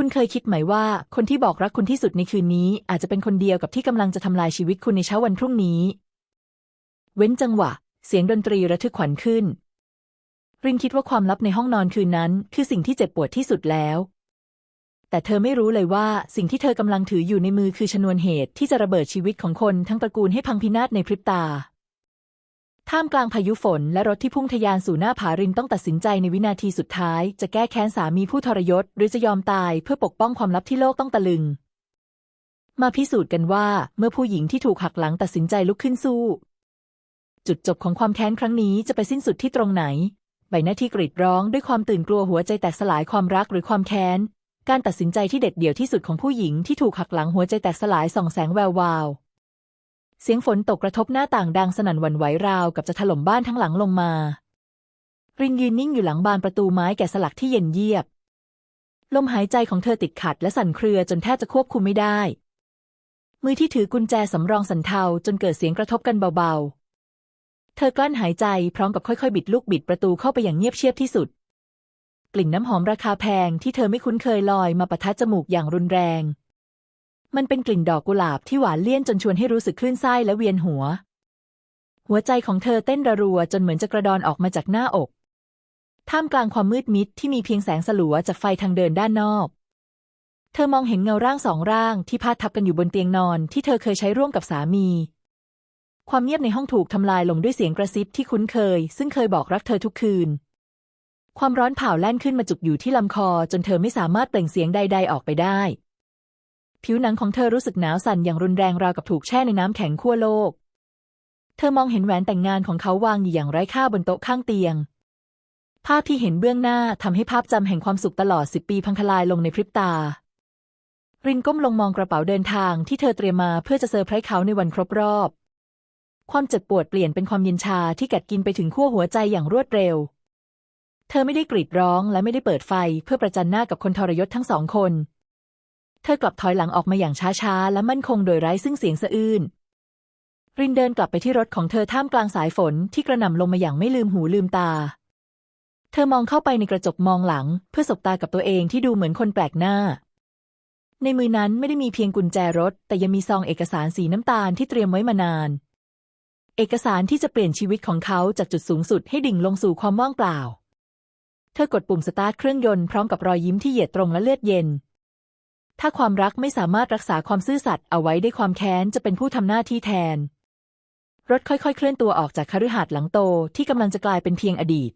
คุณเคยคิดไหมว่าคนที่บอกรักคุณที่สุดในคืนนี้ อาจจะเป็นคนเดียวกับที่กำลังจะทำลายชีวิตคุณในเช้าวันพรุ่งนี้ เว้นจังหวะ เสียงดนตรีระทึกขวัญขึ้น รินคิดว่าความลับในห้องนอนคืนนั้น คือสิ่งที่เจ็บปวดที่สุดแล้ว แต่เธอไม่รู้เลยว่าสิ่งที่เธอกำลังถืออยู่ในมือคือชนวนเหตุที่จะระเบิดชีวิตของคนทั้งตระกูลให้พังพินาศในพริบตา ท่ามกลางพายุฝนและรถที่พุ่งทะยานสู่หน้าผารินต้องตัดสินใจในวินาทีสุดท้าย จะแก้แค้นสามีผู้ทรยศ หรือจะยอมตายเพื่อปกป้องความลับที่โลกต้องตะลึง มาพิสูจน์กันว่าเมื่อผู้หญิงที่ถูกหักหลังตัดสินใจลุกขึ้นสู้ จุดจบของความแค้นครั้งนี้จะไปสิ้นสุดที่ตรงไหน ใบหน้าที่กรีดร้องด้วยความตื่นกลัวหัวใจแตกสลายความรักหรือความแค้น การตัดสินใจที่เด็ดเดี่ยวที่สุดของผู้หญิงที่ถูกหักหลังหัวใจแตกสลายส่องแสงแวววาว เสียงฝนตกกระทบหน้าต่างดังสนั่นหวั่นไหวราวกับจะถล่มบ้านทั้งหลังลงมา รินยืนนิ่งอยู่หลังบานประตูไม้แกะสลักที่เย็นเยียบ ลมหายใจของเธอติดขัดและสั่นเครือจนแทบจะควบคุมไม่ได้ มือที่ถือกุญแจสำรองสั่นเทาจนเกิดเสียงกระทบกันเบาๆ เธอกลั้นหายใจพร้อมกับค่อยๆ บิดลูกบิดประตูเข้าไปอย่างเงียบเชียบที่สุด กลิ่นน้ำหอมราคาแพงที่เธอไม่คุ้นเคยลอยมาปะทะจมูกอย่างรุนแรง มันเป็นกลิ่นดอกกุหลาบที่หวานเลี่ยนจนชวนให้รู้สึกคลื่นไส้และเวียนหัว หัวใจของเธอเต้นระรัวจนเหมือนจะกระดอนออกมาจากหน้าอก ท่ามกลางความมืดมิดที่มีเพียงแสงสลัวจากไฟทางเดินด้านนอก เธอมองเห็นเงาร่างสองร่างที่พาดทับกันอยู่บนเตียงนอนที่เธอเคยใช้ร่วมกับสามี ความเงียบในห้องถูกทำลายลงด้วยเสียงกระซิบที่คุ้นเคย ซึ่งเคยบอกรักเธอทุกคืน ความร้อนเผาแล่นขึ้นมาจุกอยู่ที่ลำคอจนเธอไม่สามารถเปล่งเสียงใด ๆ ออกไปได้ ผิวหนังของเธอรู้สึกหนาวสั่นอย่างรุนแรงราวกับถูกแช่ในน้ำแข็งขั้วโลก เธอมองเห็นแหวนแต่งงานของเขาวางอยู่อย่างไร้ค่าบนโต๊ะข้างเตียง ภาพที่เห็นเบื้องหน้าทำให้ภาพจำแห่งความสุขตลอดสิบปีพังทลายลงในพริบตา รินก้มลงมองกระเป๋าเดินทางที่เธอเตรียมมาเพื่อจะเซอร์ไพรส์เขาในวันครบรอบ ความเจ็บปวดเปลี่ยนเป็นความเย็นชาที่กัดกินไปถึงขั้วหัวใจอย่างรวดเร็ว เธอไม่ได้กรีดร้องและไม่ได้เปิดไฟเพื่อประจันหน้ากับคนทรยศทั้งสองคน เธอกลับถอยหลังออกมาอย่างช้าๆ และมั่นคงโดยไร้ซึ่งเสียงสะอื้น รินเดินกลับไปที่รถของเธอท่ามกลางสายฝนที่กระหน่ำลงมาอย่างไม่ลืมหูลืมตา เธอมองเข้าไปในกระจกมองหลัง เพื่อสบตากับตัวเองที่ดูเหมือนคนแปลกหน้า ในมือนั้นไม่ได้มีเพียงกุญแจรถ แต่ยังมีซองเอกสารสีน้ำตาลที่เตรียมไว้มานาน เอกสารที่จะเปลี่ยนชีวิตของเขาจากจุดสูงสุดให้ดิ่งลงสู่ความว่างเปล่า เธอกดปุ่มสตาร์ทเครื่องยนต์พร้อมกับรอยยิ้มที่เหยียดตรงและเลือดเย็น ถ้าความรักไม่สามารถรักษาความซื่อสัตย์เอาไว้ได้ความแค้นจะเป็นผู้ทำหน้าที่แทน รถค่อยๆ เคลื่อนตัวออกจากคฤหาสน์หลังโตที่กำลังจะกลายเป็นเพียงอดีต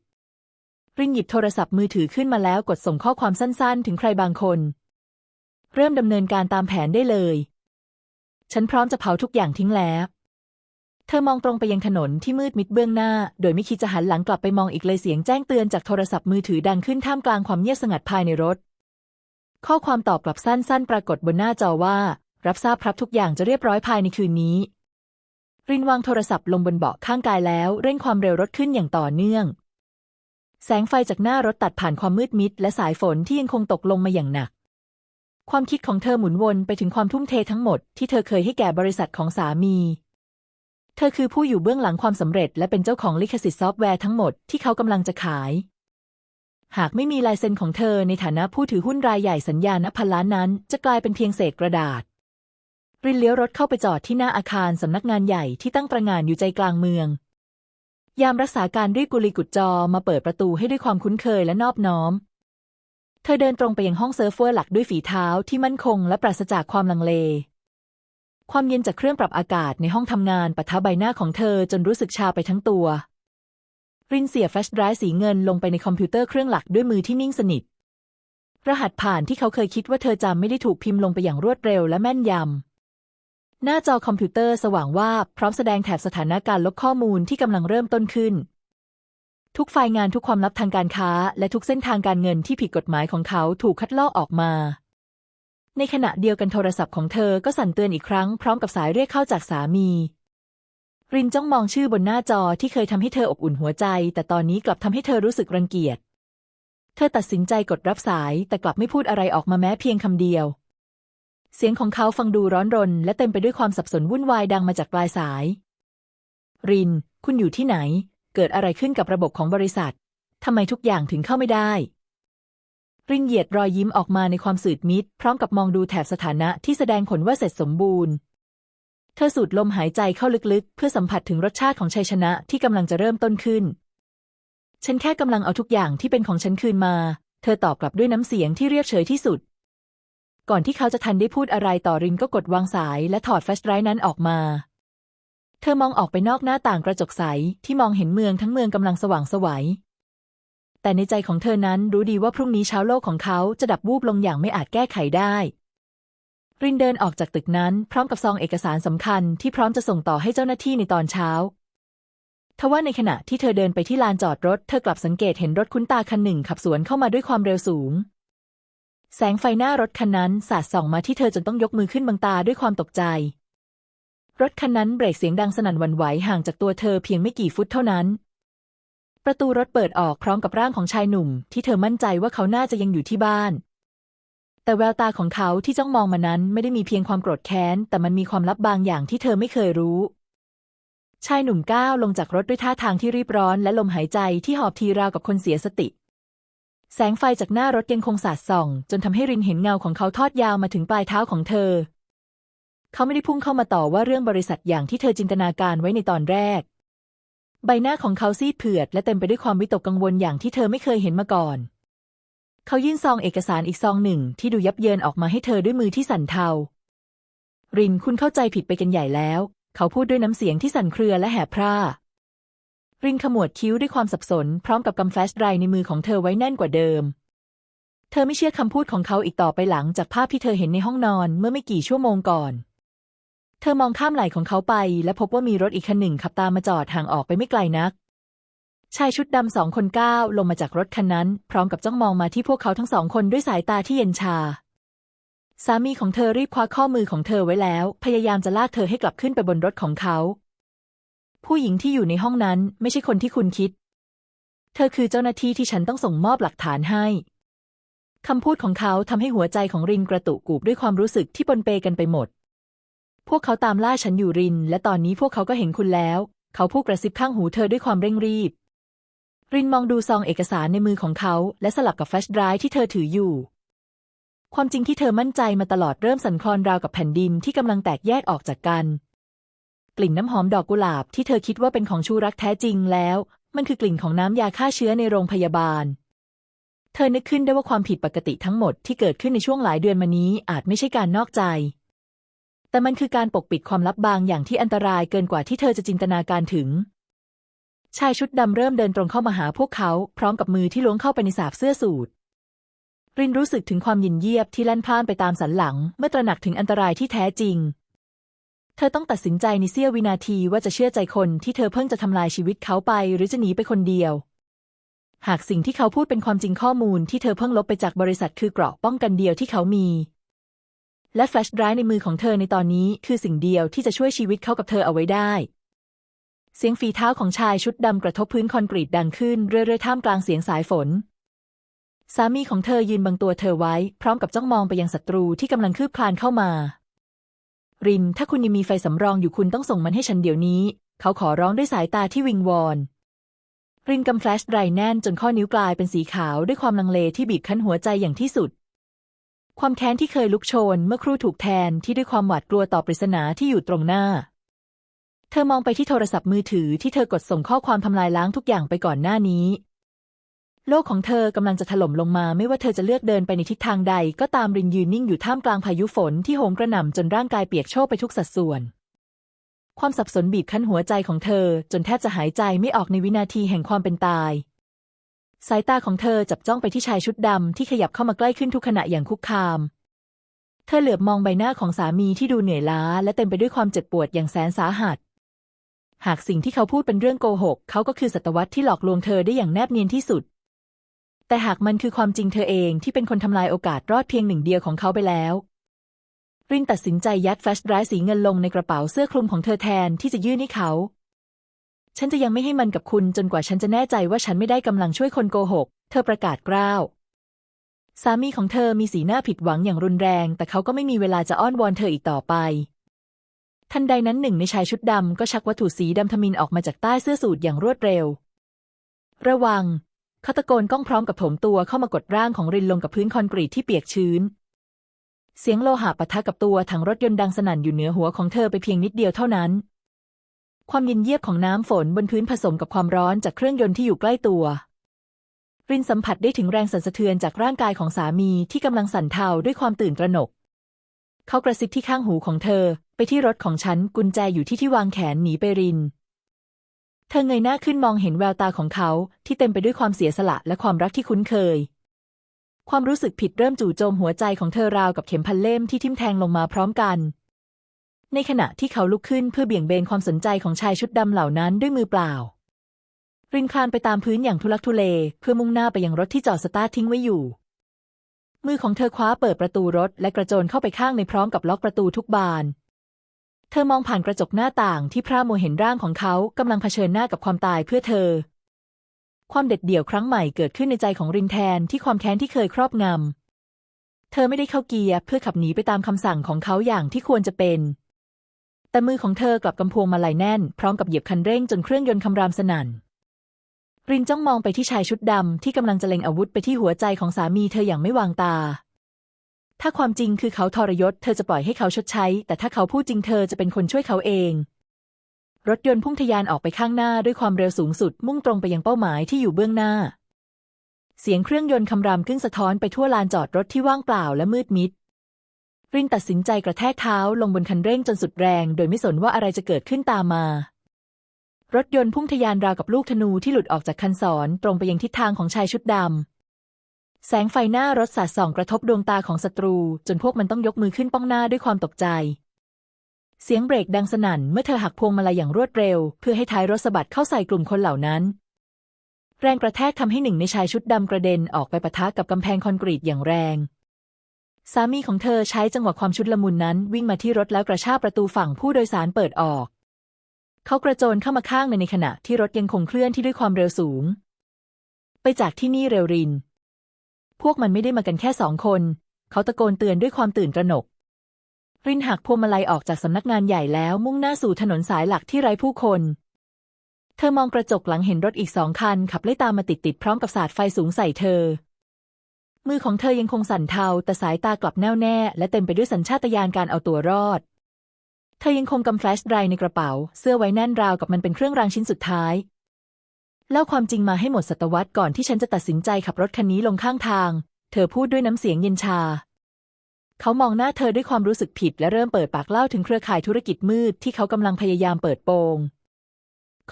รินหยิบโทรศัพท์มือถือขึ้นมาแล้วกดส่งข้อความสั้นๆ ถึงใครบางคน เริ่มดำเนินการตามแผนได้เลย ฉันพร้อมจะเผาทุกอย่างทิ้งแล้ว เธอมองตรงไปยังถนนที่มืดมิดเบื้องหน้า โดยไม่คิดจะหันหลังกลับไปมองอีกเลยเสียงแจ้งเตือนจากโทรศัพท์มือถือดังขึ้นท่ามกลางความเงียบสงัดภายในรถ ข้อความตอบกลับสั้น ๆ ปรากฏบนหน้าจอว่า รับทราบครับทุกอย่างจะเรียบร้อยภายในคืนนี้ รินวางโทรศัพท์ลงบนเบาะข้างกายแล้ว เร่งความเร็วรถขึ้นอย่างต่อเนื่อง แสงไฟจากหน้ารถตัดผ่านความมืดมิด และสายฝนที่ยังคงตกลงมาอย่างหนัก ความคิดของเธอหมุนวนไปถึงความทุ่มเททั้งหมดที่เธอเคยให้แก่บริษัทของสามี เธอคือผู้อยู่เบื้องหลังความสำเร็จ และเป็นเจ้าของลิขสิทธิ์ซอฟต์แวร์ทั้งหมดที่เขากำลังจะขาย หากไม่มีลายเซ็นของเธอในฐานะผู้ถือหุ้นรายใหญ่สัญญาณพันล้านนั้น จะกลายเป็นเพียงเศษกระดาษ รินเลี้ยวรถเข้าไปจอดที่หน้าอาคารสำนักงานใหญ่ที่ตั้งตระงานอยู่ใจกลางเมือง ยามรักษาการรีบกุลีกุดจอมาเปิดประตูให้ด้วยความคุ้นเคยและนอบน้อม เธอเดินตรงไปยังห้องเซิร์ฟเวอร์หลักด้วยฝีเท้าที่มั่นคงและปราศจากความลังเลความเย็นจากเครื่องปรับอากาศในห้องทำงานปะทะใบหน้าของเธอจนรู้สึกชาไปทั้งตัว รินเสียแฟลชไดรฟ์สีเงินลงไปในคอมพิวเตอร์เครื่องหลักด้วยมือที่นิ่งสนิท รหัสผ่านที่เขาเคยคิดว่าเธอจำไม่ได้ถูกพิมพ์ลงไปอย่างรวดเร็วและแม่นยำ หน้าจอคอมพิวเตอร์สว่างว่าพร้อมแสดงแถบสถานการณ์ลบข้อมูลที่กำลังเริ่มต้นขึ้น ทุกไฟล์งานทุกความลับทางการค้า และทุกเส้นทางการเงินที่ผิดกฎหมายของเขาถูกคัดลอกออกมา ในขณะเดียวกันโทรศัพท์ของเธอก็สั่นเตือนอีกครั้งพร้อมกับสายเรียกเข้าจากสามี รินจ้องมองชื่อบนหน้าจอที่เคยทำให้เธออบอุ่นหัวใจ แต่ตอนนี้กลับทำให้เธอรู้สึกรังเกียจ เธอตัดสินใจกดรับสายแต่กลับไม่พูดอะไรออกมาแม้เพียงคำเดียว เสียงของเขาฟังดูร้อนรน และเต็มไปด้วยความสับสนวุ่นวายดังมาจากปลายสาย ริน คุณอยู่ที่ไหน เกิดอะไรขึ้นกับระบบของบริษัททำไมทุกอย่างถึงเข้าไม่ได้ รินเหยียดรอยยิ้มออกมาในความสืดมิตรพร้อมกับมองดูแถบสถานะที่แสดงผลว่าเสร็จสมบูรณ์ เธอสูดลมหายใจเข้าลึกๆ เพื่อสัมผัสถึงรสชาติของชัยชนะที่กำลังจะเริ่มต้นขึ้น ฉันแค่กำลังเอาทุกอย่างที่เป็นของฉันคืนมา เธอตอบกลับด้วยน้ำเสียงที่เรียบเฉยที่สุด ก่อนที่เขาจะทันได้พูดอะไรต่อรินก็กดวางสายและถอดแฟลชไดรฟ์นั้นออกมา เธอมองออกไปนอกหน้าต่างกระจกใสที่มองเห็นเมืองทั้งเมืองกำลังสว่างสวัย แต่ในใจของเธอนั้นรู้ดีว่าพรุ่งนี้เช้าโลกของเขาจะดับวูบลงอย่างไม่อาจแก้ไขได้ รินเดินออกจากตึกนั้นพร้อมกับซองเอกสารสำคัญที่พร้อมจะส่งต่อให้เจ้าหน้าที่ในตอนเช้า ทว่าในขณะที่เธอเดินไปที่ลานจอดรถ เธอกลับสังเกตเห็นรถคุ้นตาคันหนึ่งขับสวนเข้ามาด้วยความเร็วสูง แสงไฟหน้ารถคันนั้นสาดส่องมาที่เธอจนต้องยกมือขึ้นบังตาด้วยความตกใจ รถคันนั้นเบรกเสียงดังสนั่นหวั่นไหวห่างจากตัวเธอเพียงไม่กี่ฟุตเท่านั้น ประตูรถเปิดออกพร้อมกับร่างของชายหนุ่ม ที่เธอมั่นใจว่าเขาน่าจะยังอยู่ที่บ้าน แต่แววตาของเขาที่จ้องมองมานั้นไม่ได้มีเพียงความโกรธแค้น แต่มันมีความลับบางอย่างที่เธอไม่เคยรู้ ชายหนุ่มก้าวลงจากรถด้วยท่าทางที่รีบร้อน และลมหายใจที่หอบทีราวกับคนเสียสติ แสงไฟจากหน้ารถยังคงสาดส่อง จนทำให้รินเห็นเงาของเขาทอดยาวมาถึงปลายเท้าของเธอ เขาไม่ได้พุ่งเข้ามาต่อว่าเรื่องบริษัทอย่างที่เธอจินตนาการไว้ในตอนแรก ใบหน้าของเขาซีดเผือดและเต็มไปด้วยความวิตกกังวลอย่างที่เธอไม่เคยเห็นมาก่อน เขายื่นซองเอกสารอีกซองหนึ่งที่ดูยับเยินออกมาให้เธอด้วยมือที่สั่นเทา รินคุณเข้าใจผิดไปกันใหญ่แล้ว เขาพูดด้วยน้ำเสียงที่สั่นเครือและแหบพร่า รินขมวดคิ้วด้วยความสับสน พร้อมกับกำแฟลชไรในมือของเธอไว้แน่นกว่าเดิม เธอไม่เชื่อคำพูดของเขาอีกต่อไปหลังจากภาพที่เธอเห็นในห้องนอนเมื่อไม่กี่ชั่วโมงก่อน เธอมองข้ามไหล่ของเขาไป และพบว่ามีรถอีกคันหนึ่งขับตามมาจอดห่างออกไปไม่ไกลนัก ชายชุดดำสองคนก้าวลงมาจากรถคันนั้น พร้อมกับจ้องมองมาที่พวกเขาทั้งสองคนด้วยสายตาที่เย็นชา สามีของเธอรีบคว้าข้อมือของเธอไว้แล้ว พยายามจะลากเธอให้กลับขึ้นไปบนรถของเขา ผู้หญิงที่อยู่ในห้องนั้นไม่ใช่คนที่คุณคิด เธอคือเจ้าหน้าที่ที่ฉันต้องส่งมอบหลักฐานให้คำพูดของเขาทำให้หัวใจของรินกระตุกกูบด้วยความรู้สึกที่ปนเปกันไปหมด พวกเขาตามล่าฉันอยู่ริน และตอนนี้พวกเขาก็เห็นคุณแล้ว เขาพูดกระซิบข้างหูเธอด้วยความเร่งรีบ รินมองดูซองเอกสารในมือของเขา และสลับกับแฟลชไดรฟ์ที่เธอถืออยู่ ความจริงที่เธอมั่นใจมาตลอดเริ่มสั่นคลอนราวกับแผ่นดินที่กำลังแตกแยกออกจากกัน กลิ่นน้ำหอมดอกกุหลาบที่เธอคิดว่าเป็นของชูรักแท้จริงแล้ว มันคือกลิ่นของน้ำยาฆ่าเชื้อในโรงพยาบาล เธอนึกขึ้นได้ว่าความผิดปกติทั้งหมดที่เกิดขึ้นในช่วงหลายเดือนมานี้อาจไม่ใช่การนอกใจแต่มันคือการปกปิดความลับบางอย่างที่อันตรายเกินกว่าที่เธอจะจินตนาการถึง ชายชุดดำเริ่มเดินตรงเข้ามาหาพวกเขา พร้อมกับมือที่ล้วงเข้าไปในสาบเสื้อสูทรินรู้สึกถึงความยินเยียบที่แล่นพ่านไปตามสันหลัง เมื่อตระหนักถึงอันตรายที่แท้จริง เธอต้องตัดสินใจในเสี้ยววินาทีว่าจะเชื่อใจคนที่เธอเพิ่งจะทำลายชีวิตเขาไป หรือจะหนีไปคนเดียว หากสิ่งที่เขาพูดเป็นความจริงข้อมูลที่เธอเพิ่งลบไปจากบริษัทคือเกราะป้องกันเดียวที่เขามี และแฟลชไดรฟ์ในมือของเธอในตอนนี้คือสิ่งเดียวที่จะช่วยชีวิตเขากับเธอเอาไว้ได้ เสียงฝีเท้าของชายชุดดำกระทบพื้นคอนกรีตดังขึ้นเรื่อยๆท่ามกลางเสียงสายฝน สามีของเธอยืนบังตัวเธอไว้ พร้อมกับจ้องมองไปยังศัตรูที่กำลังคืบคลานเข้ามา ริน ถ้าคุณยังมีไฟสำรองอยู่คุณต้องส่งมันให้ฉันเดี๋ยวนี้ เขาขอร้องด้วยสายตาที่วิงวอนรินกำแฟลชไรแน่นจนข้อนิ้วกลายเป็นสีขาวด้วยความลังเลที่บีบคั้นหัวใจอย่างที่สุด ความแค้นที่เคยลุกโชนเมื่อครู่ถูกแทนที่ด้วยความหวาดกลัวต่อปริศนาที่อยู่ตรงหน้า เธอมองไปที่โทรศัพท์มือถือที่เธอกดส่งข้อความทำลายล้างทุกอย่างไปก่อนหน้านี้ โลกของเธอกำลังจะถล่มลงมาไม่ว่าเธอจะเลือกเดินไปในทิศทางใด ก็ตามรินยืนนิ่งอยู่ท่ามกลางพายุฝนที่โหมกระหน่ำจนร่างกายเปียกโชกไปทุกสัดส่วน ความสับสนบีบคั้นหัวใจของเธอ จนแทบจะหายใจไม่ออกในวินาทีแห่งความเป็นตาย สายตาของเธอจับจ้องไปที่ชายชุดดำที่ขยับเข้ามาใกล้ขึ้นทุกขณะอย่างคุกคามเธอเหลือบมองใบหน้าของสามีที่ดูเหนื่อยล้า และเต็มไปด้วยความเจ็บปวดอย่างแสนสาหัส หากสิ่งที่เขาพูดเป็นเรื่องโกหก เขาก็คือสัตวรรษที่หลอกลวงเธอได้อย่างแนบเนียนที่สุด แต่หากมันคือความจริงเธอเองที่เป็นคนทำลายโอกาสรอดเพียงหนึ่งเดียวของเขาไปแล้ว รินตัดสินใจยัดแฟลชไดร์สีเงินลงในกระเป๋าเสื้อคลุมของเธอแทนที่จะยื่นให้เขา ฉันจะยังไม่ให้มันกับคุณจนกว่าฉันจะแน่ใจว่าฉันไม่ได้กำลังช่วยคนโกหก เธอประกาศกล้าวสามีของเธอมีสีหน้าผิดหวังอย่างรุนแรง แต่เขาก็ไม่มีเวลาจะอ้อนวอนเธออีกต่อไป ทันใดนั้นหนึ่งในชายชุดดำก็ชักวัตถุสีดำทมินออกมาจากใต้เสื้อสูทอย่างรวดเร็ว ระวังเขาตะโกนก้องพร้อมกับโถมตัวเข้ามากดร่างของรินลงกับพื้นคอนกรีตที่เปียกชื้น เสียงโลหะปะทะกับตัวถังรถยนต์ดังสนั่นอยู่เหนือหัวของเธอไปเพียงนิดเดียวเท่านั้น ความเย็นเยียบของน้ำฝนบนพื้นผสมกับความร้อนจากเครื่องยนต์ที่อยู่ใกล้ตัว รินสัมผัสได้ถึงแรงสั่นสะเทือนจากร่างกายของสามีที่กำลังสั่นเทาด้วยความตื่นตระหนก เขากระซิบที่ข้างหูของเธอ ไปที่รถของฉันกุญแจอยู่ที่ที่วางแขนหนีไปริน เธอเงยหน้าขึ้นมองเห็นแววตาของเขาที่เต็มไปด้วยความเสียสละและความรักที่คุ้นเคย ความรู้สึกผิดเริ่มจู่โจมหัวใจของเธอราวกับเข็มพันเล่มที่ทิ่มแทงลงมาพร้อมกัน ในขณะที่เขาลุกขึ้นเพื่อเบี่ยงเบนความสนใจของชายชุดดำเหล่านั้นด้วยมือเปล่า รินคลานไปตามพื้นอย่างทุลักทุเลเพื่อมุ่งหน้าไปยังรถที่จอดสตาร์ททิ้งไว้อยู่มือของเธอคว้าเปิดประตูรถและกระโจนเข้าไปข้างในพร้อมกับล็อกประตูทุกบาน เธอมองผ่านกระจกหน้าต่างที่พร่ามัวเห็นร่างของเขากำลังเผชิญหน้ากับความตายเพื่อเธอ ความเด็ดเดี่ยวครั้งใหม่เกิดขึ้นในใจของรินแทนที่ความแค้นที่เคยครอบงำ เธอไม่ได้เข้าเกียร์เพื่อขับหนีไปตามคำสั่งของเขาอย่างที่ควรจะเป็น แต่มือของเธอกลับกำพวงมาลัยแน่น พร้อมกับเหยียบคันเร่งจนเครื่องยนต์คำรามสนั่น รินจ้องมองไปที่ชายชุดดำที่กำลังจะเล็งอาวุธไปที่หัวใจของสามีเธออย่างไม่วางตา ถ้าความจริงคือเขาทรยศ เธอจะปล่อยให้เขาชดใช้ แต่ถ้าเขาพูดจริงเธอจะเป็นคนช่วยเขาเอง รถยนต์พุ่งทะยานออกไปข้างหน้าด้วยความเร็วสูงสุด มุ่งตรงไปยังเป้าหมายที่อยู่เบื้องหน้า เสียงเครื่องยนต์คำรามกึ้งสะท้อนไปทั่วลานจอดรถที่ว่างเปล่าและมืดมิด รินตัดสินใจกระแทกเท้าลงบนคันเร่งจนสุดแรง โดยไม่สนว่าอะไรจะเกิดขึ้นตามมารถยนต์พุ่งทะยานราวกับลูกธนูที่หลุดออกจากคันศรตรงไปยังทิศทางของชายชุดดำ แสงไฟหน้ารถสาดส่องกระทบดวงตาของศัตรู จนพวกมันต้องยกมือขึ้นป้องหน้าด้วยความตกใจ เสียงเบรกดังสนั่นเมื่อเธอหักพวงมาลัยอย่างรวดเร็ว เพื่อให้ท้ายรถสะบัดเข้าใส่กลุ่มคนเหล่านั้น แรงกระแทกทำให้หนึ่งในชายชุดดำกระเด็นออกไปปะทะกับกำแพงคอนกรีตอย่างแรง สามีของเธอใช้จังหวะความชุดละมุนนั้น วิ่งมาที่รถแล้วกระชากประตูฝั่งผู้โดยสารเปิดออก เขากระโจนเข้ามาข้างในในขณะที่รถยังคงเคลื่อนที่ด้วยความเร็วสูง ไปจากที่นี่เร็วริน พวกมันไม่ได้มากันแค่สองคน เขาตะโกนเตือนด้วยความตื่นตระหนก รินหักพวงมาลัยออกจากสำนักงานใหญ่แล้วมุ่งหน้าสู่ถนนสายหลักที่ไร้ผู้คน เธอมองกระจกหลังเห็นรถอีกสองคัน ขับไล่ตามมาติดๆพร้อมกับสาดไฟสูงใส่เธอ มือของเธอยังคงสั่นเทาแต่สายตากลับแน่วแน่ และเต็มไปด้วยสัญชาตญาณการเอาตัวรอด เธอยังคงกำแฟลชไดร์ในกระเป๋า เสื้อไว้แน่นราวกับมันเป็นเครื่องรางชิ้นสุดท้าย เล่าความจริงมาให้หมดศตวรรษก่อนที่ฉันจะตัดสินใจขับรถคันนี้ลงข้างทาง เธอพูดด้วยน้ำเสียงเย็นชา เขามองหน้าเธอด้วยความรู้สึกผิดและเริ่มเปิดปากเล่าถึงเครือข่ายธุรกิจมืดที่เขากำลังพยายามเปิดโปง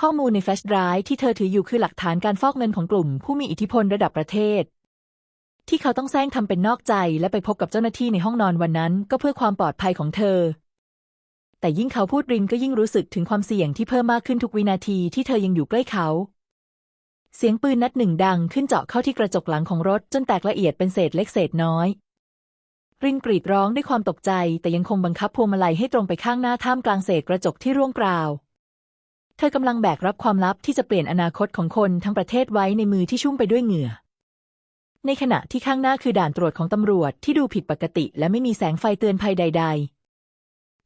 ข้อมูลในแฟลชไดรฟ์ที่เธอถืออยู่คือหลักฐานการฟอกเงินของกลุ่ม ผู้มีอิทธิพลระดับประเทศ ที่เขาต้องแซงทำเป็นนอกใจและไปพบกับเจ้าหน้าที่ในห้องนอนวันนั้น ก็เพื่อความปลอดภัยของเธอแต่ยิ่งเขาพูดรินก็ยิ่งรู้สึกถึงความเสี่ยงที่เพิ่มมากขึ้นทุกวินาทีที่เธอยังอยู่ใกล้เขา เสียงปืนนัดหนึ่งดังขึ้นเจาะเข้าที่กระจกหลังของรถจนแตกละเอียดเป็นเศษเล็กเศษน้อย รินกรีดร้องด้วยความตกใจ แต่ยังคงบังคับพวงมาลัยให้ตรงไปข้างหน้าท่ามกลางเศษกระจกที่ร่วงกราว เธอกำลังแบกรับความลับที่จะเปลี่ยนอนาคตของคนทั้งประเทศไว้ในมือที่ชุ่มไปด้วยเหงื่อ ในขณะที่ข้างหน้าคือด่านตรวจของตำรวจที่ดูผิดปกติ และไม่มีแสงไฟเตือนภัยใด ๆ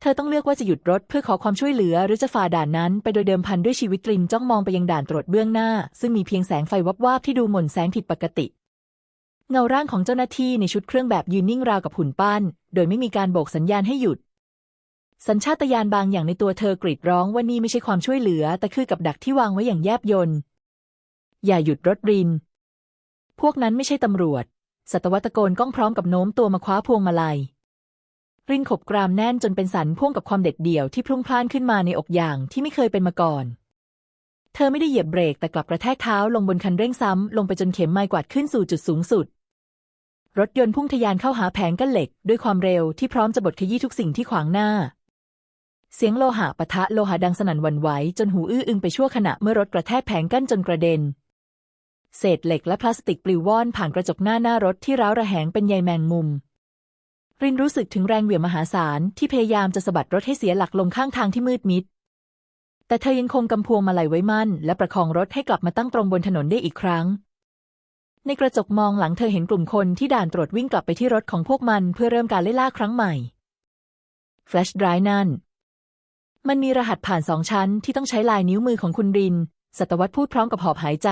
เธอต้องเลือกว่าจะหยุดรถเพื่อขอความช่วยเหลือ หรือจะฝ่าด่านนั้น ไปโดยเดิมพันด้วยชีวิตรินจ้องมองไปยังด่านตรวจเบื้องหน้า ซึ่งมีเพียงแสงไฟวับวาบที่ดูหม่นแสงผิดปกติ เงาร่างของเจ้าหน้าที่ในชุดเครื่องแบบยืนนิ่งราวกับหุ่นปั้น โดยไม่มีการโบกสัญญาณให้หยุด สัญชาตญาณบางอย่างในตัวเธอกรีดร้องว่านี่ไม่ใช่ความช่วยเหลือ แต่คือกับดักที่วางไว้อย่างแยบยลอย่าหยุดรถริน พวกนั้นไม่ใช่ตำรวจสัตวตะโกนก้องพร้อมกับโน้มตัวมาคว้าพวงมาลัย รินขบกรามแน่นจนเป็นสันพ่วงกับความเด็ดเดี่ยวที่พลุ่งพล่านขึ้นมาในอกอย่างที่ไม่เคยเป็นมาก่อน เธอไม่ได้เหยียบเบรกแต่กลับกระแทกเท้าลงบนคันเร่งซ้ำลงไปจนเข็มไม้กวาดขึ้นสู่จุดสูงสุด รถยนต์พุ่งทะยานเข้าหาแผงกั้นเหล็ก ด้วยความเร็วที่พร้อมจะบดขยี้ทุกสิ่งที่ขวางหน้า เสียงโลหะปะทะโลหะดังสนั่นวันไหวจนหูอื้ออึงไปชั่วขณะเมื่อรถกระแทกแผงกั้นจนกระเด็นเศษเหล็กและพลาสติกปลิวว่อนผ่านกระจกหน้าหน้ารถที่ร้าวระแหงเป็นใยแมงมุม รินรู้สึกถึงแรงเหวี่ยงมหาศาลที่พยายามจะสะบัดรถให้เสียหลักลงข้างทางที่มืดมิด แต่เธอยังคงกำพวงมาลัยไว้มั่น และประคองรถให้กลับมาตั้งตรงบนถนนได้อีกครั้ง ในกระจกมองหลังเธอเห็นกลุ่มคนที่ด่านตรวจวิ่งกลับไปที่รถของพวกมันเพื่อเริ่มการไล่ล่าครั้งใหม่แฟลชไดร์นั่น มันมีรหัสผ่านสองชั้นที่ต้องใช้ลายนิ้วมือของคุณริน สัตวัตพูดพร้อมกับหอบหายใจ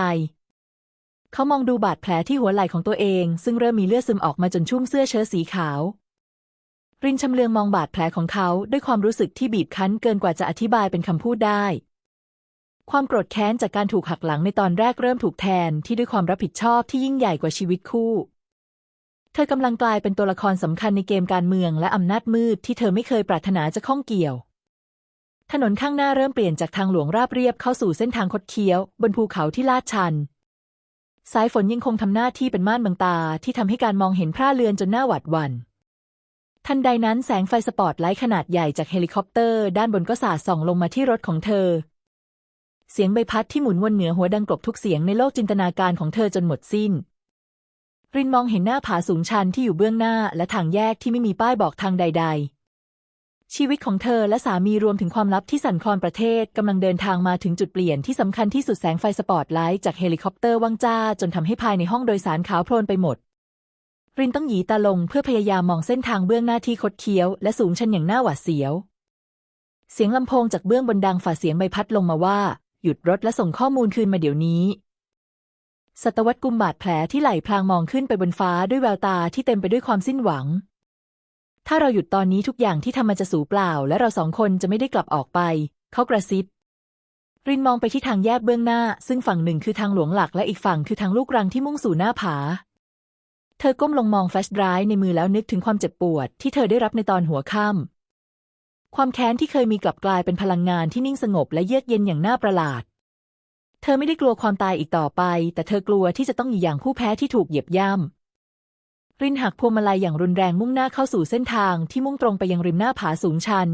เขามองดูบาดแผลที่หัวไหล่ของตัวเอง ซึ่งเริ่มมีเลือดซึมออกมาจนชุ่มเสื้อเชิ้ตสีขาว รินชำเลืองมองบาดแผลของเขาด้วยความรู้สึกที่บีบคั้นเกินกว่าจะอธิบายเป็นคำพูดได้ ความโกรธแค้นจากการถูกหักหลังในตอนแรกเริ่มถูกแทนที่ด้วยความรับผิดชอบที่ยิ่งใหญ่กว่าชีวิตคู่ เธอกำลังกลายเป็นตัวละครสำคัญในเกมการเมืองและอำนาจมืดที่เธอไม่เคยปรารถนาจะข้องเกี่ยว ถนนข้างหน้าเริ่มเปลี่ยนจากทางหลวงราบเรียบเข้าสู่เส้นทางคดเคี้ยว บนภูเขาที่ลาดชันสายฝนยังคงทำหน้าที่เป็นม่านบังตาที่ทำให้การมองเห็นพร่าเรือนจนหน้าหวาดหวัน่น ทันใดนั้นแสงไฟสปอตไลท์ขนาดใหญ่จากเฮลิคอปเตอร์ ด้านบนก็สาดส่องลงมาที่รถของเธอ เสียงใบพัดที่หมุนวนเหนือหัวดังกลบทุกเสียงในโลกจินตนาการของเธอจนหมดสิ้น รินมองเห็นหน้าผาสูงชันที่อยู่เบื้องหน้าและทางแยกที่ไม่มีป้ายบอกทางใด ๆ ชีวิตของเธอและสามีรวมถึงความลับที่สั่นคลอนประเทศกำลังเดินทางมาถึงจุดเปลี่ยนที่สำคัญที่สุดแสงไฟสปอตไลท์จากเฮลิคอปเตอร์ว่างจ้าจนทำให้ภายในห้องโดยสารขาวโพลนไปหมด รินต้องหยีตาลงเพื่อพยายามมองเส้นทางเบื้องหน้าที่คดเคี้ยวและสูงชันอย่างน่าหวาดเสียว เสียงลำโพงจากเบื้องบนดังฝ่าเสียงใบพัดลงมาว่า หยุดรถและส่งข้อมูลคืนมาเดี๋ยวนี้สัตวัตกุมบาดแผลที่ไหล่พลางมองขึ้นไปบนฟ้าด้วยแววตาที่เต็มไปด้วยความสิ้นหวัง ถ้าเราหยุดตอนนี้ทุกอย่างที่ทำมันจะสูญเปล่า และเราสองคนจะไม่ได้กลับออกไป เขากระซิบ รินมองไปที่ทางแยกเบื้องหน้า ซึ่งฝั่งหนึ่งคือทางหลวงหลักและอีกฝั่งคือทางลูกรังที่มุ่งสู่หน้าผา เธอก้มลงมองแฟลชไดรฟ์ในมือแล้วนึกถึงความเจ็บปวด ที่เธอได้รับในตอนหัวค่ำความแค้นที่เคยมีกลับกลายเป็นพลังงานที่นิ่งสงบและเยือกเย็นอย่างน่าประหลาด เธอไม่ได้กลัวความตายอีกต่อไป แต่เธอกลัวที่จะต้องอยู่อย่างผู้แพ้ที่ถูกเหยียบย่ำรินหักพวงมาลัยอย่างรุนแรงมุ่งหน้าเข้าสู่เส้นทางที่มุ่งตรงไปยังริมหน้าผาสูงชัน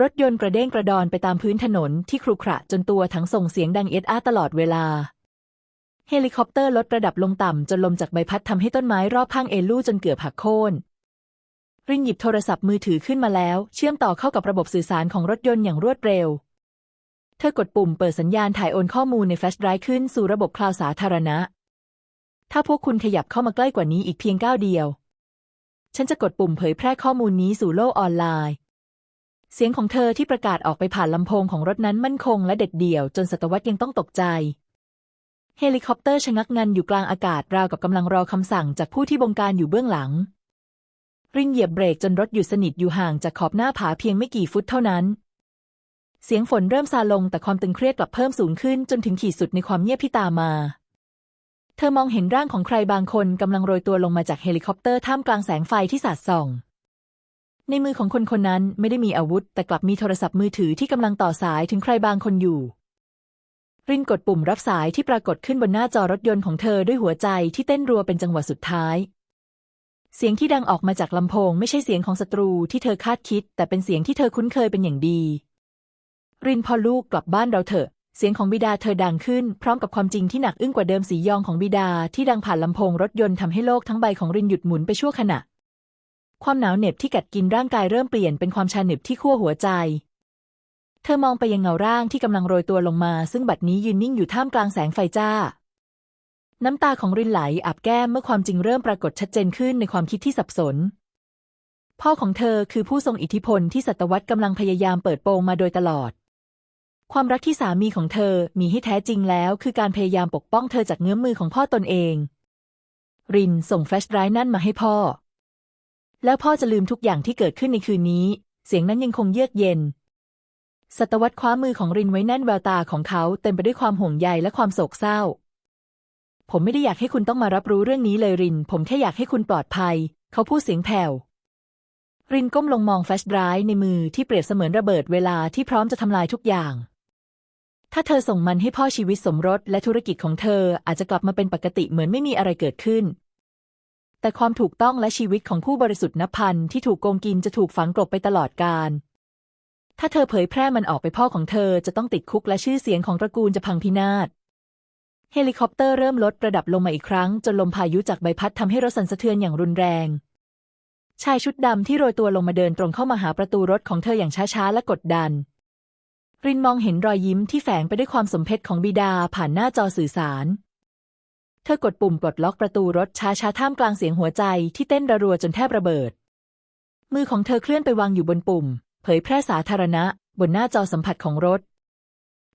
รถยนต์กระเด้งกระดอนไปตามพื้นถนนที่ครุขระจนตัวทั้งส่งเสียงดังเอ็ดอาตลอดเวลา เฮลิคอปเตอร์ลดระดับลงต่ำจนลมจากใบพัดทำให้ต้นไม้รอบข้างเอลูจนเกือบหักโค่น รินหยิบโทรศัพท์มือถือขึ้นมาแล้ว เชื่อมต่อเข้ากับระบบสื่อสารของรถยนต์อย่างรวดเร็ว เธอกดปุ่มเปิดสัญญาณถ่ายโอนข้อมูลในแฟลชไดรฟ์ขึ้นสู่ระบบคลาวด์สาธารณะ ถ้าพวกคุณขยับเข้ามาใกล้กว่านี้อีกเพียงก้าวเดียว ฉันจะกดปุ่มเผยแพร่ข้อมูลนี้สู่โลกออนไลน์เสียงของเธอที่ประกาศออกไปผ่านลำโพงของรถนั้นมั่นคงและเด็ดเดี่ยว จนสตวัตยังต้องตกใจ เฮลิคอปเตอร์ชะงักงันอยู่กลางอากาศราวกับกำลังรอคำสั่งจากผู้ที่บงการอยู่เบื้องหลัง รินเหยียบเบรกจนรถหยุดสนิทอยู่ห่างจากขอบหน้าผาเพียงไม่กี่ฟุตเท่านั้น เสียงฝนเริ่มซาลงแต่ความตึงเครียดกลับเพิ่มสูงขึ้นจนถึงขีดสุดในความเงียบที่ตามมา เธอมองเห็นร่างของใครบางคนกำลังโรยตัวลงมาจากเฮลิคอปเตอร์ท่ามกลางแสงไฟที่สาดส่องในมือของคนคนนั้นไม่ได้มีอาวุธ แต่กลับมีโทรศัพท์มือถือที่กำลังต่อสายถึงใครบางคนอยู่ รินกดปุ่มรับสายที่ปรากฏขึ้นบนหน้าจอรถยนต์ของเธอด้วยหัวใจที่เต้นรัวเป็นจังหวะสุดท้าย เสียงที่ดังออกมาจากลำโพงไม่ใช่เสียงของศัตรูที่เธอคาดคิด แต่เป็นเสียงที่เธอคุ้นเคยเป็นอย่างดี รินพอลูกกลับบ้านเราเถอะ เสียงของบิดาเธอดังขึ้น พร้อมกับความจริงที่หนักอึ้งกว่าเดิมสียองของบิดาที่ดังผ่านลำโพงรถยนต์ทำให้โลกทั้งใบของรินหยุดหมุนไปชั่วขณะ ความหนาวเหน็บที่กัดกินร่างกายเริ่มเปลี่ยนเป็นความชาหนึบที่ขั้วหัวใจ เธอมองไปยังเงาร่างที่กำลังโรยตัวลงมา ซึ่งบัดนี้ยืนนิ่งอยู่ท่ามกลางแสงไฟจ้า น้ำตาของรินไหลอาบแก้มเมื่อความจริงเริ่มปรากฏชัดเจนขึ้นในความคิดที่สับสน พ่อของเธอคือผู้ทรงอิทธิพลที่ศตวรรษกำลังพยายามเปิดโปงมาโดยตลอด ความรักที่สามีของเธอมีให้แท้จริงแล้ว คือการพยายามปกป้องเธอจากเงื้อมมือของพ่อตนเอง รินส่งแฟลชไดรฟ์นั่นมาให้พ่อ แล้วพ่อจะลืมทุกอย่างที่เกิดขึ้นในคืนนี้ เสียงนั้นยังคงเยือกเย็น ศตวรรษคว้ามือของรินไว้แน่นแววตาของเขาเต็มไปด้วยความห่วงใยและความโศกเศร้า ผมไม่ได้อยากให้คุณต้องมารับรู้เรื่องนี้เลยริน ผมแค่อยากให้คุณปลอดภัย เขาพูดเสียงแผ่ว รินก้มลงมองแฟลชไดรฟ์ในมือที่เปรียบเสมือนระเบิดเวลาที่พร้อมจะทำลายทุกอย่าง ถ้าเธอส่งมันให้พ่อชีวิตสมรสและธุรกิจของเธออาจจะกลับมาเป็นปกติเหมือนไม่มีอะไรเกิดขึ้น แต่ความถูกต้องและชีวิตของผู้บริสุทธิ์นับพันที่ถูกโกงกินจะถูกฝังกลบไปตลอดกาล ถ้าเธอเผยแพร่มันออกไปพ่อของเธอจะต้องติดคุกและชื่อเสียงของตระกูลจะพังพินาศเฮลิคอปเตอร์เริ่มลดระดับลงมาอีกครั้ง จนลมพายุจากใบพัดทำให้รถสั่นสะเทือนอย่างรุนแรง ชายชุดดำที่โรยตัวลงมาเดินตรงเข้ามาหาประตูรถของเธออย่างช้าๆและกดดัน รินมองเห็นรอยยิ้มที่แฝงไปด้วยความสมเพชของบิดาผ่านหน้าจอสื่อสาร เธอกดปุ่มปลดล็อกประตูรถช้าๆท่ามกลางเสียงหัวใจที่เต้นระรัวจนแทบระเบิด มือของเธอเคลื่อนไปวางอยู่บนปุ่ม เผยแพร่สาธารณะ บนหน้าจอสัมผัสของรถ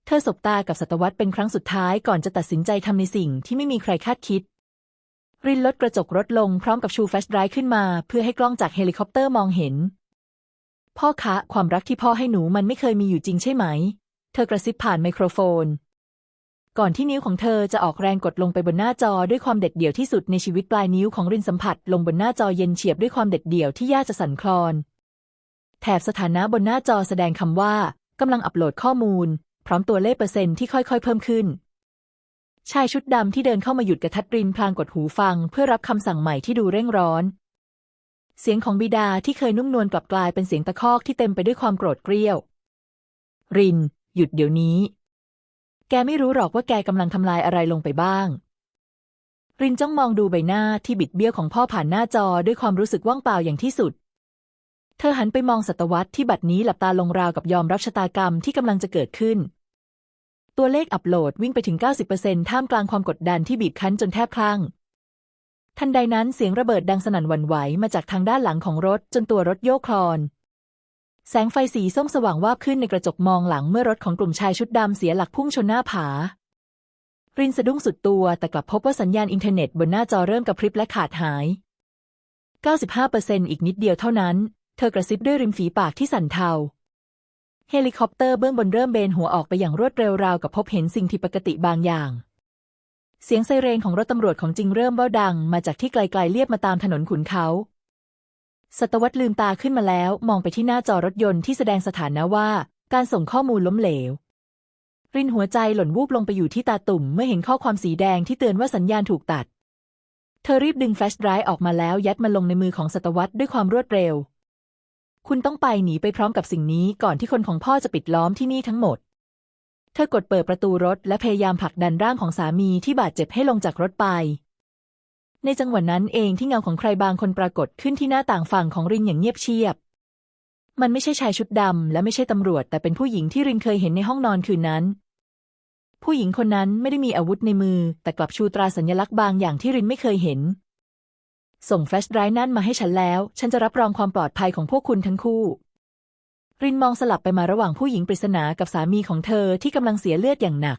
เธอสบตากับสัตวัตเป็นครั้งสุดท้ายก่อนจะตัดสินใจทำในสิ่งที่ไม่มีใครคาดคิด รินลดกระจกรถลงพร้อมกับชูแฟลชไดร์ขึ้นมา เพื่อให้กล้องจากเฮลิคอปเตอร์มองเห็น พ่อคะความรักที่พ่อให้หนูมันไม่เคยมีอยู่จริงใช่ไหม เธอกระซิบผ่านไมโครโฟน ก่อนที่นิ้วของเธอจะออกแรงกดลงไปบนหน้าจอด้วยความเด็ดเดี่ยวที่สุดในชีวิตปลายนิ้วของรินสัมผัส ลงบนหน้าจอเย็นเฉียบด้วยความเด็ดเดี่ยวที่ยากจะสั่นคลอน แถบสถานะบนหน้าจอแสดงคำว่ากำลังอัปโหลดข้อมูล พร้อมตัวเลขเปอร์เซ็นต์ที่ค่อยๆ เพิ่มขึ้น ชายชุดดำที่เดินเข้ามาหยุดกระทัดรินพลางกดหูฟัง เพื่อรับคำสั่งใหม่ที่ดูเร่งร้อน เสียงของบิดาที่เคยนุ่มนวลกลับกลายเป็นเสียงตะคอกที่เต็มไปด้วยความโกรธเกรี้ยว ริน หยุดเดี๋ยวนี้ แกไม่รู้หรอกว่าแกกำลังทำลายอะไรลงไปบ้างรินจ้องมองดูใบหน้าที่บิดเบี้ยวของพ่อผ่านหน้าจอด้วยความรู้สึกว่างเปล่าอย่างที่สุด เธอหันไปมองสัตวัตที่บัดนี้หลับตาลงราวกับยอมรับชะตากรรมที่กำลังจะเกิดขึ้น ตัวเลขอัปโหลดวิ่งไปถึง 90%ท่ามกลางความกดดันที่บีบคั้นจนแทบคลั่ง ทันใดนั้นเสียงระเบิดดังสนั่นหวั่นไหวมาจากทางด้านหลังของรถจนตัวรถโยกคลอน แสงไฟสีส้มสว่างวาบขึ้นในกระจกมองหลังเมื่อรถของกลุ่มชายชุดดำเสียหลักพุ่งชนหน้าผารินสะดุ้งสุดตัวแต่กลับพบว่าสัญญาณอินเทอร์เน็ตบนหน้าจอเริ่มกระพริบและขาดหาย 95%อีกนิดเดียวเท่านั้น เธอกระซิบด้วยริมฝีปากที่สั่นเทา เฮลิคอปเตอร์เบื้องบนเริ่มเบนหัวออกไปอย่างรวดเร็วราวกับพบเห็นสิ่งผิดปกติบางอย่าง เสียงไซเรนของรถตำรวจของจริงเริ่มเบ้าดัง มาจากที่ไกลๆเลียบมาตามถนนขุนเขาสตวัตลืมตาขึ้นมาแล้ว มองไปที่หน้าจอรถยนต์ที่แสดงสถานะว่า การส่งข้อมูลล้มเหลว รินหัวใจหล่นวูบลงไปอยู่ที่ตาตุ่มเมื่อเห็นข้อความสีแดงที่เตือนว่าสัญญาณถูกตัด เธอรีบดึงแฟลชไดรฟ์ออกมาแล้วยัดมันลงในมือของสตวัตด้วยความรวดเร็ว คุณต้องไปหนีไปพร้อมกับสิ่งนี้ก่อนที่คนของพ่อจะปิดล้อมที่นี่ทั้งหมด เธอกดเปิดประตูรถและพยายามผลักดันร่างของสามีที่บาดเจ็บให้ลงจากรถไป ในจังหวะนั้นเองที่เงาของใครบางคนปรากฏขึ้นที่หน้าต่างฝั่งของรินอย่างเงียบเชียบ มันไม่ใช่ชายชุดดำและไม่ใช่ตำรวจ แต่เป็นผู้หญิงที่รินเคยเห็นในห้องนอนคืนนั้น ผู้หญิงคนนั้นไม่ได้มีอาวุธในมือ แต่กลับชูตราสัญลักษณ์บางอย่างที่รินไม่เคยเห็น ส่งแฟลชไดร์นั่นมาให้ฉันแล้ว ฉันจะรับรองความปลอดภัยของพวกคุณทั้งคู่ รินมองสลับไปมาระหว่างผู้หญิงปริศนากับสามีของเธอที่กำลังเสียเลือดอย่างหนัก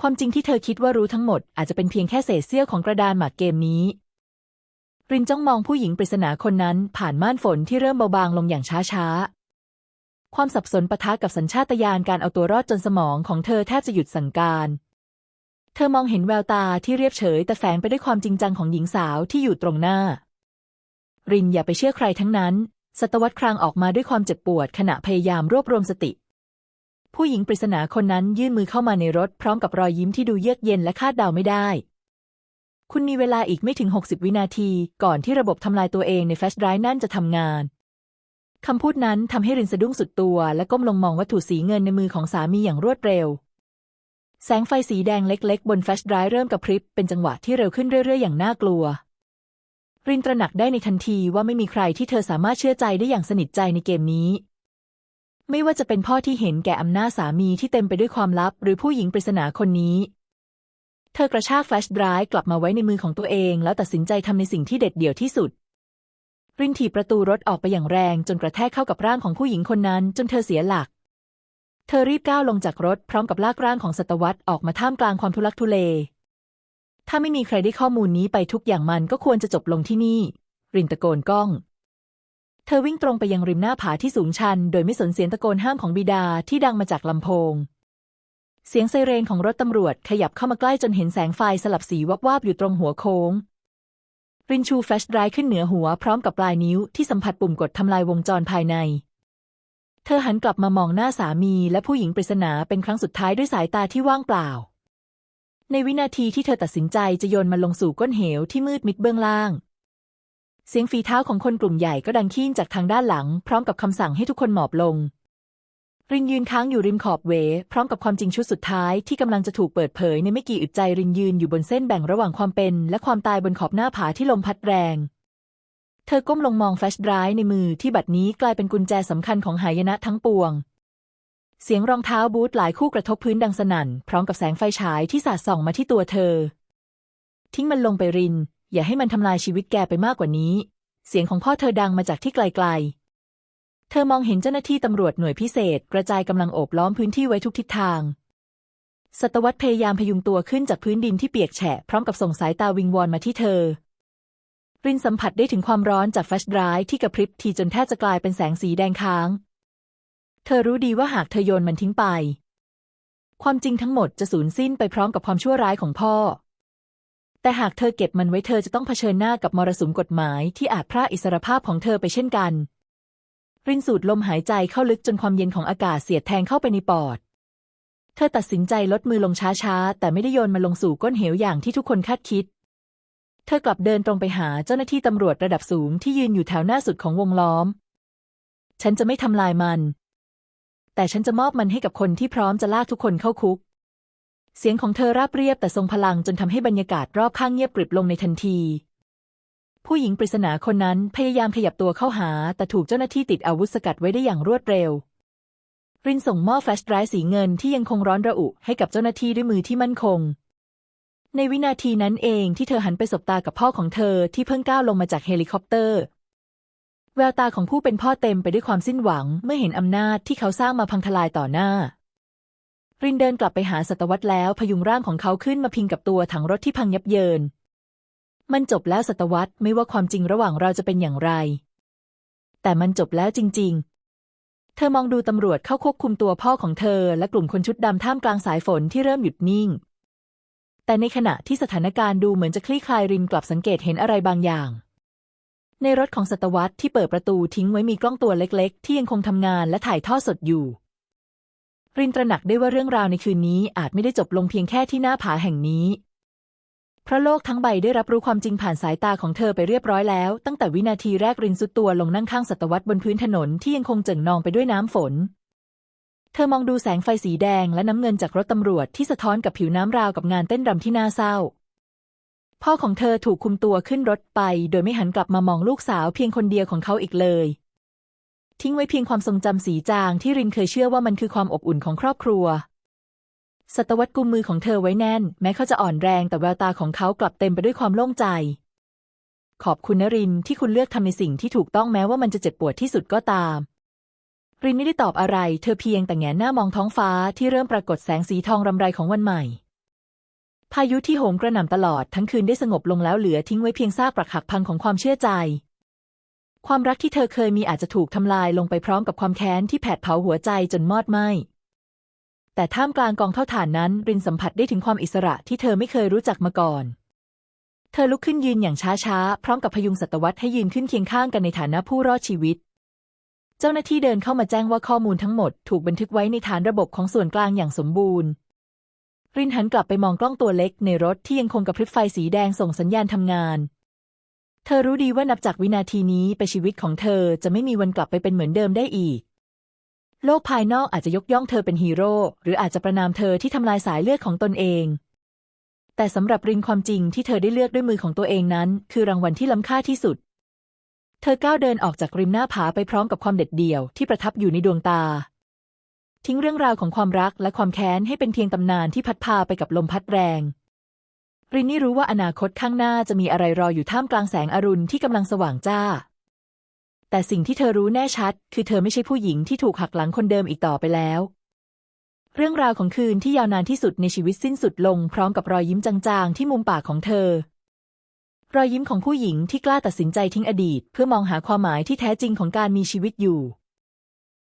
ความจริงที่เธอคิดว่ารู้ทั้งหมดอาจจะเป็นเพียงแค่เศษเสี้ยวของกระดานหมากเกมนี้ รินจ้องมองผู้หญิงปริศนาคนนั้นผ่านม่านฝนที่เริ่มเบาบางลงอย่างช้าๆความสับสนปะทะกับสัญชาตญาณการเอาตัวรอดจนสมองของเธอแทบจะหยุดสั่งการ เธอมองเห็นแววตาที่เรียบเฉย แต่แฝงไปด้วยความจริงจังของหญิงสาวที่อยู่ตรงหน้า รินอย่าไปเชื่อใครทั้งนั้น สตวัตครางออกมาด้วยความเจ็บปวดขณะพยายามรวบรวมสติ ผู้หญิงปริศนาคนนั้นยื่นมือเข้ามาในรถพร้อมกับรอยยิ้มที่ดูเยือกเย็นและคาดเดาไม่ได้ คุณมีเวลาอีกไม่ถึง 60 วินาที ก่อนที่ระบบทำลายตัวเองในแฟชไดร์นั่นจะทำงานคำพูดนั้นทำให้รินสะดุ้งสุดตัว และก้มลงมองวัตถุสีเงินในมือของสามีอย่างรวดเร็ว แสงไฟสีแดงเล็ก ๆ บนแฟลชไดรฟ์เริ่มกระพริบเป็นจังหวะที่เร็วขึ้นเรื่อย ๆ อย่างน่ากลัว รินตระหนักได้ในทันทีว่าไม่มีใครที่เธอสามารถเชื่อใจได้อย่างสนิทใจในเกมนี้ ไม่ว่าจะเป็นพ่อที่เห็นแก่อำนาจสามีที่เต็มไปด้วยความลับ หรือผู้หญิงปริศนาคนนี้ เธอกระชากแฟลชไดรฟ์กลับมาไว้ในมือของตัวเอง แล้วตัดสินใจทำในสิ่งที่เด็ดเดี่ยวที่สุด รินถีบประตูรถออกไปอย่างแรง จนกระแทกเข้ากับร่างของผู้หญิงคนนั้น จนเธอเสียหลัก ธอรีบก้าวลงจากรถพร้อมกับลากร่างของสัตวัตออกมาท่ามกลางความทุลักทุเล ถ้าไม่มีใครได้ข้อมูลนี้ไปทุกอย่างมันก็ควรจะจบลงที่นี่ รินตะโกนก้อง เธอวิ่งตรงไปยังริมหน้าผาที่สูงชัน โดยไม่สนเสียงตะโกนห้ามของบิดาที่ดังมาจากลำโพง เสียงไซเรนของรถตำรวจขยับเข้ามาใกล้จนเห็นแสงไฟสลับสีวับวาบอยู่ตรงหัวโค้ง รินชูแฟลชไดร์ขึ้นเหนือหัวพร้อมกับปลายนิ้วที่สัมผัสปุ่มกดทำลายวงจรภายใน เธอหันกลับมามองหน้าสามีและผู้หญิงปริศนาเป็นครั้งสุดท้ายด้วยสายตาที่ว่างเปล่า ในวินาทีที่เธอตัดสินใจจะโยนมันลงสู่ก้นเหวที่มืดมิดเบื้องล่าง เสียงฝีเท้าของคนกลุ่มใหญ่ก็ดังขี้นจากทางด้านหลัง พร้อมกับคำสั่งให้ทุกคนหมอบลง รินยืนค้างอยู่ริมขอบเว พร้อมกับความจริงชุดสุดท้ายที่กำลังจะถูกเปิดเผยในไม่กี่อึดใจรินยืนอยู่บนเส้นแบ่งระหว่างความเป็น และความตายบนขอบหน้าผาที่ลมพัดแรง เธอก้มลงมองแฟลชไดรฟ์ในมือที่บัดนี้กลายเป็นกุญแจสำคัญของหายนะทั้งปวง เสียงรองเท้าบูทหลายคู่กระทบพื้นดังสนั่น พร้อมกับแสงไฟฉายที่สาดส่องมาที่ตัวเธอ ทิ้งมันลงไปริน อย่าให้มันทำลายชีวิตแกไปมากกว่านี้ เสียงของพ่อเธอดังมาจากที่ไกลๆ เธอมองเห็นเจ้าหน้าที่ตำรวจหน่วยพิเศษ กระจายกำลังโอบล้อมพื้นที่ไว้ทุกทิศทางสัตวัตพยายามพยุงตัวขึ้นจากพื้นดินที่เปียกแฉะพร้อมกับส่งสายตาวิงวอนมาที่เธอ รินสัมผัสได้ถึงความร้อนจากแฟลชไดรฟ์ที่กระพริบทีจนแทบจะกลายเป็นแสงสีแดงค้าง เธอรู้ดีว่าหากเธอโยนมันทิ้งไป ความจริงทั้งหมดจะสูญสิ้นไปพร้อมกับความชั่วร้ายของพ่อ แต่หากเธอเก็บมันไว้เธอจะต้องเผชิญหน้ากับมรสุมกฎหมายที่อาจพรากอิสรภาพของเธอไปเช่นกัน รินสูดลมหายใจเข้าลึกจนความเย็นของอากาศเสียดแทงเข้าไปในปอด เธอตัดสินใจลดมือลงช้าๆแต่ไม่ได้โยนมันลงสู่ก้นเหวอย่างที่ทุกคนคาดคิด เธอกลับเดินตรงไปหาเจ้าหน้าที่ตำรวจระดับสูงที่ยืนอยู่แถวหน้าสุดของวงล้อม ฉันจะไม่ทำลายมัน แต่ฉันจะมอบมันให้กับคนที่พร้อมจะลากทุกคนเข้าคุก เสียงของเธอราบเรียบแต่ทรงพลังจนทำให้บรรยากาศรอบข้างเงียบกริบลงในทันที ผู้หญิงปริศนาคนนั้นพยายามขยับตัวเข้าหา แต่ถูกเจ้าหน้าที่ติดอาวุธสกัดไว้ได้อย่างรวดเร็ว รินส่งหม้อแฟลชไดรฟ์สีเงินที่ยังคงร้อนระอุให้กับเจ้าหน้าที่ด้วยมือที่มั่นคง ในวินาทีนั้นเองที่เธอหันไปสบตากับพ่อของเธอที่เพิ่งก้าวลงมาจากเฮลิคอปเตอร์ แววตาของผู้เป็นพ่อเต็มไปด้วยความสิ้นหวังเมื่อเห็นอำนาจที่เขาสร้างมาพังทลายต่อหน้า รินเดินกลับไปหาสัตวัตแล้วพยุงร่างของเขาขึ้นมาพิงกับตัวถังรถที่พังยับเยิน มันจบแล้วสัตวัตไม่ว่าความจริงระหว่างเราจะเป็นอย่างไร แต่มันจบแล้วจริง ๆเธอมองดูตำรวจเข้าควบคุมตัวพ่อของเธอและกลุ่มคนชุดดำท่ามกลางสายฝนที่เริ่มหยุดนิ่ง แต่ในขณะที่สถานการณ์ดูเหมือนจะคลี่คลายรินกลับสังเกตเห็นอะไรบางอย่าง ในรถของสัตวัตที่เปิดประตูทิ้งไว้มีกล้องตัวเล็กๆ ที่ยังคงทำงานและถ่ายทอดสดอยู่ รินตระหนักได้ว่าเรื่องราวในคืนนี้อาจไม่ได้จบลงเพียงแค่ที่หน้าผาแห่งนี้ เพราะโลกทั้งใบได้รับรู้ความจริงผ่านสายตาของเธอไปเรียบร้อยแล้ว ตั้งแต่วินาทีแรกรินสุดตัวลงนั่งข้างสัตวัตบนพื้นถนนที่ยังคงเจิ่งนองไปด้วยน้ำฝน เธอมองดูแสงไฟสีแดงและน้ำเงินจากรถตำรวจที่สะท้อนกับผิวน้ำราวกับงานเต้นรำที่น่าเศร้า พ่อของเธอถูกคุมตัวขึ้นรถไป โดยไม่หันกลับมามองลูกสาวเพียงคนเดียวของเขาอีกเลย ทิ้งไว้เพียงความทรงจำสีจางที่รินเคยเชื่อว่ามันคือความอบอุ่นของครอบครัวสัตวัตกุมมือของเธอไว้แน่น แม้เขาจะอ่อนแรงแต่แววตาของเขากลับเต็มไปด้วยความโล่งใจ ขอบคุณนรินที่คุณเลือกทำในสิ่งที่ถูกต้องแม้ว่ามันจะเจ็บปวดที่สุดก็ตาม รินไม่ได้ตอบอะไร เธอเพียงแต่แงหน้ามองท้องฟ้าที่เริ่มปรากฏแสงสีทองรำไรของวันใหม่ พายุที่โหมกระหน่ำตลอดทั้งคืนได้สงบลงแล้วเหลือทิ้งไว้เพียงซากปรักหักพังของความเชื่อใจ ความรักที่เธอเคยมีอาจจะถูกทำลายลงไปพร้อมกับความแค้นที่แผดเผาหัวใจจนมอดไหม้แต่ท่ามกลางกองเท่าฐานนั้น รินสัมผัสได้ถึงความอิสระที่เธอไม่เคยรู้จักมาก่อน เธอลุกขึ้นยืนอย่างช้าๆ พร้อมกับพยุงสัตวัตให้ยืนขึ้นเคียงข้างกันในฐานะผู้รอดชีวิต เจ้าหน้าที่เดินเข้ามาแจ้งว่าข้อมูลทั้งหมดถูกบันทึกไว้ในฐานระบบของส่วนกลางอย่างสมบูรณ์ รินหันกลับไปมองกล้องตัวเล็กในรถที่ยังคงกระพริบไฟสีแดงส่งสัญญาณทำงาน เธอรู้ดีว่านับจากวินาทีนี้ไปชีวิตของเธอจะไม่มีวันกลับไปเป็นเหมือนเดิมได้อีก โลกภายนอกอาจจะยกย่องเธอเป็นฮีโร่หรืออาจจะประนามเธอที่ทำลายสายเลือดของตนเอง แต่สำหรับรินความจริงที่เธอได้เลือกด้วยมือของตัวเองนั้น คือรางวัลที่ล้ำค่าที่สุด เธอก้าวเดินออกจากริมหน้าผาไปพร้อมกับความเด็ดเดี่ยวที่ประทับอยู่ในดวงตา ทิ้งเรื่องราวของความรักและความแค้นให้เป็นเพียงตำนานที่พัดพาไปกับลมพัดแรง รินนี่รู้ว่าอนาคตข้างหน้าจะมีอะไรรออยู่ท่ามกลางแสงอรุณที่กำลังสว่างจ้า แต่สิ่งที่เธอรู้แน่ชัด คือเธอไม่ใช่ผู้หญิงที่ถูกหักหลังคนเดิมอีกต่อไปแล้ว เรื่องราวของคืนที่ยาวนานที่สุดในชีวิตสิ้นสุดลงพร้อมกับรอยยิ้มจางๆ ที่มุมปากของเธอ รอยยิ้มของผู้หญิงที่กล้าตัดสินใจทิ้งอดีต เพื่อมองหาความหมายที่แท้จริงของการมีชีวิตอยู่